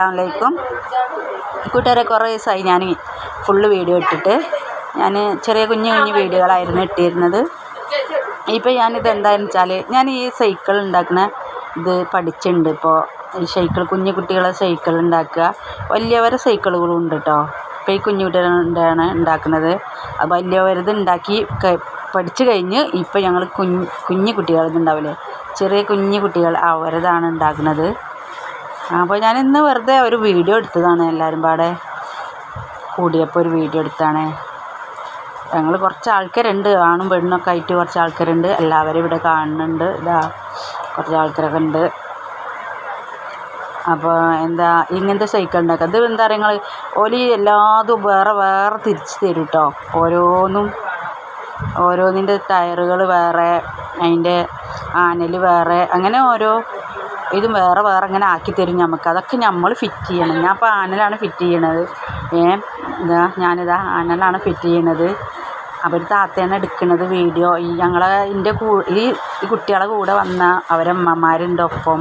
അസ്സാമലൈക്കും കൂട്ടുകാരെ കുറേ ദിവസമായി ഞാൻ ഫുള്ള് വീഡിയോ ഇട്ടിട്ട്. ഞാൻ ചെറിയ കുഞ്ഞു കുഞ്ഞു വീഡിയോകളായിരുന്നു ഇട്ടിരുന്നത്. ഇപ്പോൾ ഞാനിത് എന്താണെന്ന് വെച്ചാൽ ഞാൻ ഈ സൈക്കിൾ ഉണ്ടാക്കുന്ന ഇത് പഠിച്ചിട്ടുണ്ട് ഇപ്പോൾ ഈ സൈക്കിൾ കുഞ്ഞു കുട്ടികളെ സൈക്കിൾ ഉണ്ടാക്കുക വലിയവരെ സൈക്കിളുകളും ഉണ്ട് കേട്ടോ ഇപ്പോൾ ഈ കുഞ്ഞു കുട്ടികളുണ്ടാണ് ഉണ്ടാക്കുന്നത് അപ്പോൾ വലിയവരത് ഉണ്ടാക്കി പഠിച്ചു കഴിഞ്ഞ് ഇപ്പോൾ ഞങ്ങൾ കുഞ്ഞ് കുഞ്ഞു കുട്ടികളത് ഉണ്ടാവില്ലേ ചെറിയ കുഞ്ഞു കുട്ടികൾ അവരതാണ് ഉണ്ടാക്കുന്നത് അപ്പോൾ ഞാൻ ഇന്ന് വെറുതെ ഒരു വീഡിയോ എടുത്തതാണ് എല്ലാവരും പാടെ. കൂടിയപ്പോൾ ഒരു വീഡിയോ എടുത്താണ്. ഞങ്ങൾ കുറച്ച് ആൾക്കാരുണ്ട്. ആണും പെണ്ണൊക്കെ ആയിട്ട് കുറച്ച് ആൾക്കാരുണ്ട്. എല്ലാവരും ഇവിടെ കാണുന്നുണ്ട്. ഇതാ കുറച്ച് ആൾക്കാരൊക്കെ ഉണ്ട്. അപ്പോൾ എന്താ ഇങ്ങനത്തെ സൈക്കിൾ ഉണ്ടാക്കുക ഇത് എന്താ പറയുക നിങ്ങൾ ഓലി എല്ലാതും വേറെ വേറെ തിരിച്ച് തരും കേട്ടോ ഓരോന്നും ഓരോന്നിന്റെ ടയറുകൾ വേറെ അതിന്റെ ആനൽ വേറെ അങ്ങനെ ഓരോ ഇതും വേറെ വേറെ ഇങ്ങനെ ആക്കി തരും നമുക്ക് അതൊക്കെ നമ്മൾ ഫിറ്റ് ചെയ്യണം. ഞാൻ ഇപ്പോൾ ആനലാണ് ഫിറ്റ് ചെയ്യണത്. ഏ ഇതാ ഞാനിതാ ആനലാണ് ഫിറ്റ് ചെയ്യണത്. അവർ താത്തേനെ എടുക്കുന്നത് വീഡിയോ ഈ ഞങ്ങളെ എന്റെ കൂ ഈ കുട്ടികളെ കൂടെ വന്ന അവരമ്മമാരുണ്ട് ഒപ്പം.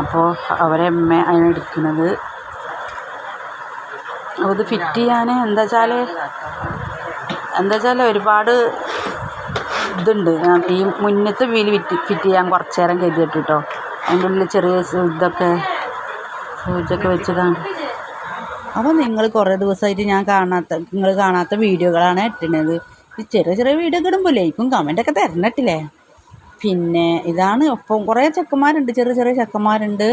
അപ്പോൾ അവരെ അമ്മ ആണ് എടുക്കുന്നത് അപ്പോൾ ഇത് ഫിറ്റ് ചെയ്യാൻ എന്താ വെച്ചാൽ എന്താ വെച്ചാൽ ഒരുപാട് ഇതുണ്ട്. ഈ മുന്നത്തെ വീൽ ഫിറ്റ് ഫിറ്റ് ചെയ്യാൻ കുറച്ച് നേരം കരുതിയിട്ട് കേട്ടോ അതിന്റെ ഉള്ളിൽ ചെറിയ ഇതൊക്കെ സൂചൊക്കെ വെച്ചതാണ്. അപ്പോൾ നിങ്ങൾ കുറേ ദിവസമായിട്ട് ഞാൻ കാണാത്ത നിങ്ങൾ കാണാത്ത വീഡിയോകളാണ് ഇട്ടുന്നത് ഈ ചെറിയ ചെറിയ വീഡിയോ ഇടുമ്പോൾ ലൈക്കും കമന്റൊക്കെ തരണട്ടില്ലേ? പിന്നെ ഇതാണ് ഒപ്പം കുറേ ചെക്കന്മാരുണ്ട് ചെറിയ ചെറിയ ചെക്കന്മാരുണ്ട്.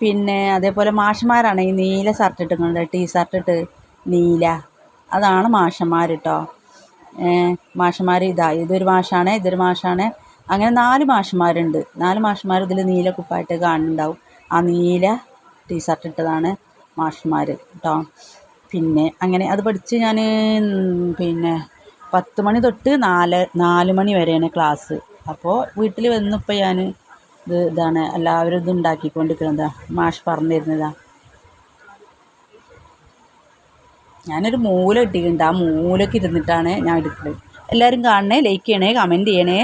പിന്നെ അതേപോലെ മാഷന്മാരാണ് ഈ നീല ഷർട്ട് ഇട്ടിട്ടുണ്ട് ടീ ഷർട്ട് ഇട്ട് നീല. അതാണ് മാഷന്മാർ കേട്ടോ മാഷന്മാർ ഇതാ ഇതൊരു മാഷാണ് ഇതൊരു മാഷാണ്. അങ്ങനെ നാല് മാഷന്മാരുണ്ട്. നാല് മാഷന്മാർ ഇതിൽ നീല കുപ്പായിട്ട് കാണുന്നുണ്ടാവും. ആ നീല ടീഷർട്ട് ഇട്ടതാണ് മാഷന്മാർ കേട്ടോ പിന്നെ അങ്ങനെ അത് പഠിച്ച് ഞാൻ പിന്നെ പത്ത് മണി തൊട്ട് നാല് നാല് മണി വരെയാണ് ക്ലാസ്. അപ്പോൾ വീട്ടിൽ വന്നപ്പോൾ ഞാൻ ഇത് ഇതാണ് എല്ലാവരും ഇത് ഉണ്ടാക്കിക്കൊണ്ടിരിക്കുന്നതാണ് മാഷ് പറഞ്ഞു തരുന്നതാ. ഞാനൊരു മൂല ഇട്ടിട്ടുണ്ട്. ആ മൂലക്ക് ഇരുന്നിട്ടാണ് ഞാൻ എടുക്കുന്നത് എല്ലാവരും കാണണേ ലൈക്ക് ചെയ്യണേ കമന്റ് ചെയ്യണേ.